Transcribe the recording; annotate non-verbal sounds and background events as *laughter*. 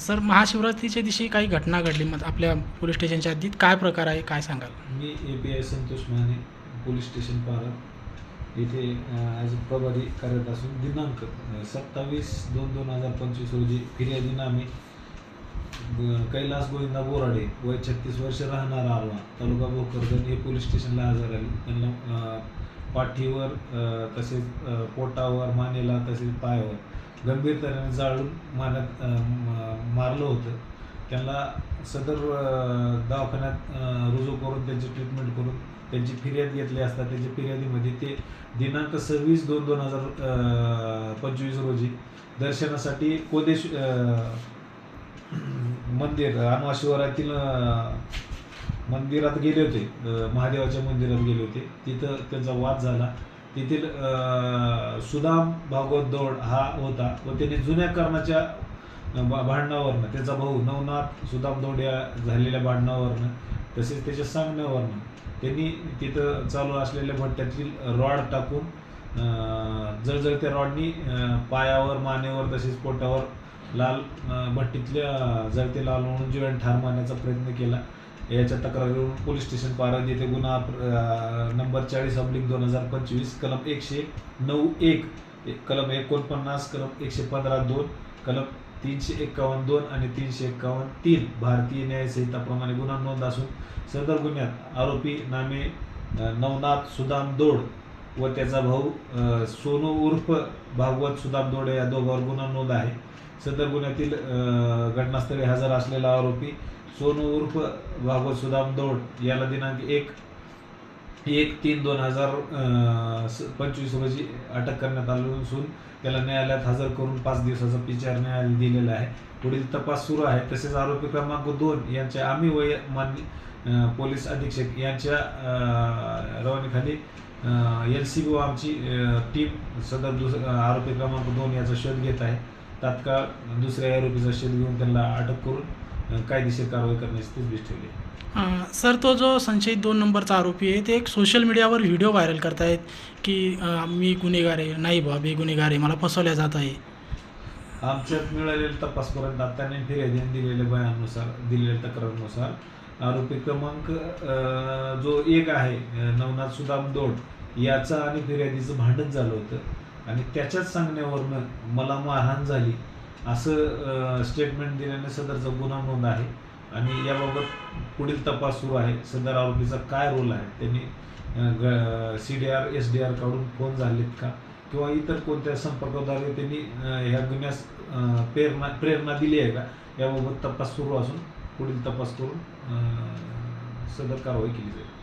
Sir महाशिवरात्रीच्या दिवशी काही घटना घडली मग आपल्या पोलीस स्टेशनच्या हद्दीत काय प्रकार आहे? काय सांगाल? मी A P I Santosh Mane police station पारत येथे ॲज अ प्रभारी कार्यरत असून दिनांक सत्तावीस दोन दोन हजार पंचवीस रोजी फिर्यादीनामे ब- कैलास गोविंदा बोराडे वय छत्तीस वर्ष राहणारा आलवा तालुका भोकरदन हे पोलीस स्टेशनला हजर आले. त्यांना पाठीवर तसेच पोटावर मानेला तसेच पायावर गंभीर तऱ्हेने जाळून मारण्यात मारलं होतं. त्यांना सदर दवाखान्यात रुजू करून त्यांची ट्रीटमेंट करून त्यांची फिर्याद घेतली असता त्यांच्या फिर्यादीमध्ये ते दिनांक सव्वीस दोन दोन हजार पंचवीस रोजी दर्शनासाठी कोदेश *clears throat* मंदिर अनवाशिवारातील मंदिरात गेले होते. महादेवाच्या मंदिरात गेले होते. तिथं त्यांचा वाद झाला. तेथील सुदाम भागवत दौड हा होता व त्याने जुन्या कारणाच्या भा- भांडणावरनं त्याचा भाऊ नवनाथ सुदाम दौड या झालेल्या भांडणावरनं तसेच त्याच्या सांगण्यावरनं त्यांनी तिथं चालू असलेल्या भट्ट्यातील रॉड टाकून जळजळत्या रॉडनी पायावर मानेवर तसेच पोटावर लाल भट्टीतल्या जळते लाल म्हणून जीवन ठार मारण्याचा प्रयत्न केला. याच्या तक्रारीवरून पोलीस स्टेशन पारद येथे गुन्हा नंबर चाळीस अब्लिक दोन हजार पंचवीस कलम एकशे नऊ एक एक- कलम एकोणपन्नास कलम एकशे पंधरा दोन कलम तीनशे एक्कावन्न दोन आणि तीनशे एक्कावन्न तीन भारतीय न्यायसंहिताप्रमाणे गुन्हा नोंद असून सदर गुन्ह्यात आरोपी नामे नवनाथ सुदाम दोड व त्याचा भाऊ सोनू उर्फ भागवत सुदाम दोड या दोघांवर गुन्हा नोंद आहे. सदर गुन्ह्यातील घटनास्थळी हजर असलेला आरोपी सोनू उर्फ भागवत सुदाम दोड याला दिनांक एक एक तीन दोन हजार पंचवीस रोजी अटक करण्यात आली असून त्याला न्यायालयात हजर करून पाच दिवसाचा पिचार न्यायालय दिलेला आहे. पुढील तपास सुरू आहे. तसेच आरोपी क्रमांक दोन यांच्या आम्ही वय मान्य पोलीस अधीक्षक यांच्या रवानीखाली एल सी बी आमची टीम सदर दुस आरोपी क्रमांक दोन याचा शोध घेत आहे. तात्काळ दुसऱ्या आरोपीचा शोध घेऊन त्यांना अटक करून कायदेशीर कारवाई करण्याची तजवीज ठेवली. आहे सर तो जो संशयित दोन नंबरचा आरोपी आहे ते एक सोशल मीडियावर व्हिडिओ व्हायरल करतायत की मी गुन्हेगार आहे. नाही बा मी गुन्हेगार आहे. मला फसवल्या जात आहे. आमच्यात मिळालेल्या तपासपर्यंत त्यांनी फिर्यादीने दिलेल्या बयानानुसार दिलेल्या तक्रारीनुसार आरोपी क्रमांक अं, जो एक आहे अं, नवनाथ सुदाम दोड याचा आणि फिर्यादीचं भांडण झालं होतं. आणि त्याच्याच सांगण्यावरनं मला मारहाण झाली. असं स्टेटमेंट दिल्याने सदरचा गुन्हा नोंद आहे. आणि याबाबत पुढील तपास सुरू आहे. सदर आरोपीचा काय रोल आहे? त्यांनी C D R S D R काढून फोन झालेत का? किंवा इतर कोणत्या संपर्काद्वारे त्यांनी ह्या गुन्ह्यास प्रेरणा प्रेरणा दिली आहे का? याबाबत तपास सुरू असून पुढील तपास करून सदर कारवाई केली जाईल.